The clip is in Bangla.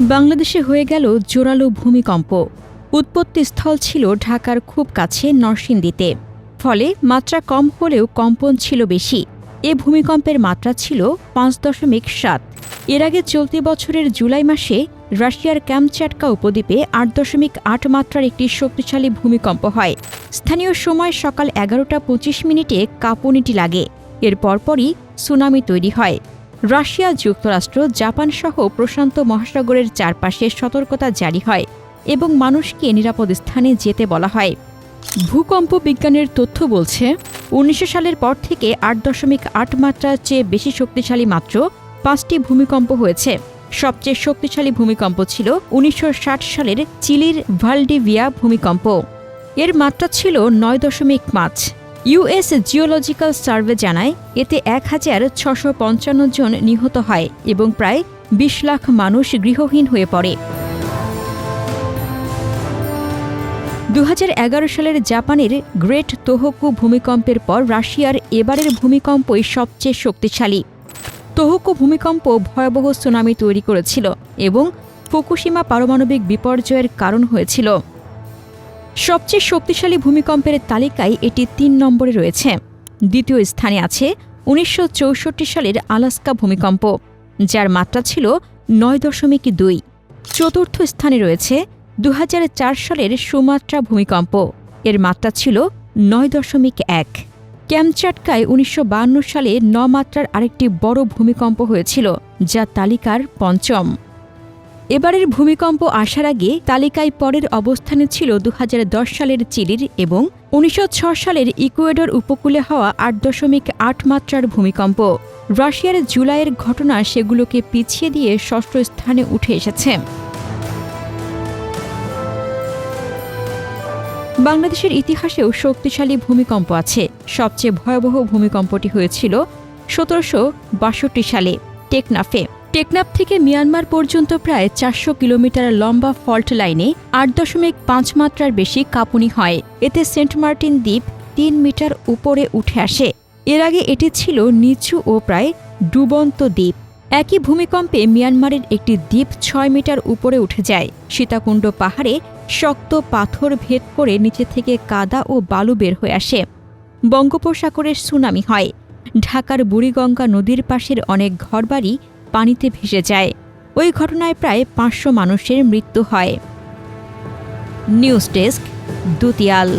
বাংলাদেশে হয়ে গেল জোরালো ভূমিকম্প। উৎপত্তিস্থল ছিল ঢাকার খুব কাছে নরসিংদীতে। ফলে মাত্রা কম হলেও কম্পন ছিল বেশি। এ ভূমিকম্পের মাত্রা ছিল পাঁচ দশমিক সাত। এর আগে চলতি বছরের জুলাই মাসে রাশিয়ার ক্যামচ্যাটকা উপদ্বীপে আট দশমিক আট মাত্রার একটি শক্তিশালী ভূমিকম্প হয়। স্থানীয় সময় সকাল এগারোটা পঁচিশ মিনিটে কাঁপুনিটি লাগে। এর পরপরই সুনামি তৈরি হয়। রাশিয়া যুক্তরাষ্ট্র, জাপান সহ প্রশান্ত মহাসাগরের চারপাশে সতর্কতা জারি হয় এবং মানুষকে নিরাপদ স্থানে যেতে বলা হয়। ভূকম্প বিজ্ঞানের তথ্য বলছে, উনিশশো সালের পর থেকে আট দশমিক আট মাত্রার চেয়ে বেশি শক্তিশালী মাত্র পাঁচটি ভূমিকম্প হয়েছে। সবচেয়ে শক্তিশালী ভূমিকম্প ছিল উনিশশো ষাট সালের চিলির ভালডিভিয়া ভূমিকম্প। এর মাত্রা ছিল নয় দশমিক পাঁচ। ইউএস জিওলজিক্যাল সার্ভে জানায়, এতে এক হাজার ছশো পঞ্চান্ন জন নিহত হয় এবং প্রায় বিশ লাখ মানুষ গৃহহীন হয়ে পড়ে। দু হাজার এগারো সালের জাপানের গ্রেট তোহকু ভূমিকম্পের পর রাশিয়ার এবারের ভূমিকম্পই সবচেয়ে শক্তিশালী। তোহকু ভূমিকম্প ভয়াবহ সুনামি তৈরি করেছিল এবং ফুকুশিমা পারমাণবিক বিপর্যয়ের কারণ হয়েছিল। সবচেয়ে শক্তিশালী ভূমিকম্পের তালিকায় এটি তিন নম্বরে রয়েছে। দ্বিতীয় স্থানে আছে উনিশশো চৌষট্টি সালের আলাস্কা ভূমিকম্প, যার মাত্রা ছিল নয় দশমিক দুই। চতুর্থ স্থানে রয়েছে দু হাজার চার সালের সুমাত্রা ভূমিকম্প, এর মাত্রা ছিল নয় দশমিক এক। ক্যামচাটকায় উনিশশো বায়ান্ন সালে ন মাত্রার আরেকটি বড় ভূমিকম্প হয়েছিল, যা তালিকার পঞ্চম। এবারের ভূমিকম্প আসার আগে তালিকায় পরের অবস্থানে ছিল দু হাজার দশ সালের চিলির এবং উনিশশো সালের ইকুয়েডর উপকূলে হওয়া আট দশমিক আট মাত্রার ভূমিকম্প। রাশিয়ার জুলাইয়ের ঘটনা সেগুলোকে পিছিয়ে দিয়ে ষষ্ঠ স্থানে উঠে এসেছে। বাংলাদেশের ইতিহাসেও শক্তিশালী ভূমিকম্প আছে। সবচেয়ে ভয়াবহ ভূমিকম্পটি হয়েছিল সতেরোশো বাষট্টি সালে টেকনাফে। টেকনাফ থেকে মিয়ানমার পর্যন্ত প্রায় চারশো কিলোমিটার লম্বা ফল্ট লাইনে আট দশমিক পাঁচ মাত্রার বেশি কাঁপুনি হয়। এতে সেন্ট মার্টিন দ্বীপ তিন মিটার উপরে উঠে আসে। এর আগে এটি ছিল নিচু ও প্রায় ডুবন্ত দ্বীপ। একই ভূমিকম্পে মিয়ানমারের একটি দ্বীপ ছয় মিটার উপরে উঠে যায়। সীতাকুণ্ড পাহাড়ে শক্ত পাথর ভেদ করে নিচে থেকে কাদা ও বালু বের হয়ে আসে। বঙ্গোপসাগরের সুনামি হয়। ঢাকার বুড়িগঙ্গা নদীর পাশের অনেক ঘরবাড়ি পানিতে ভেসে যায়। ওই ঘটনায় প্রায় পাঁচশো মানুষের মৃত্যু হয়। News desk দুতিয়াল।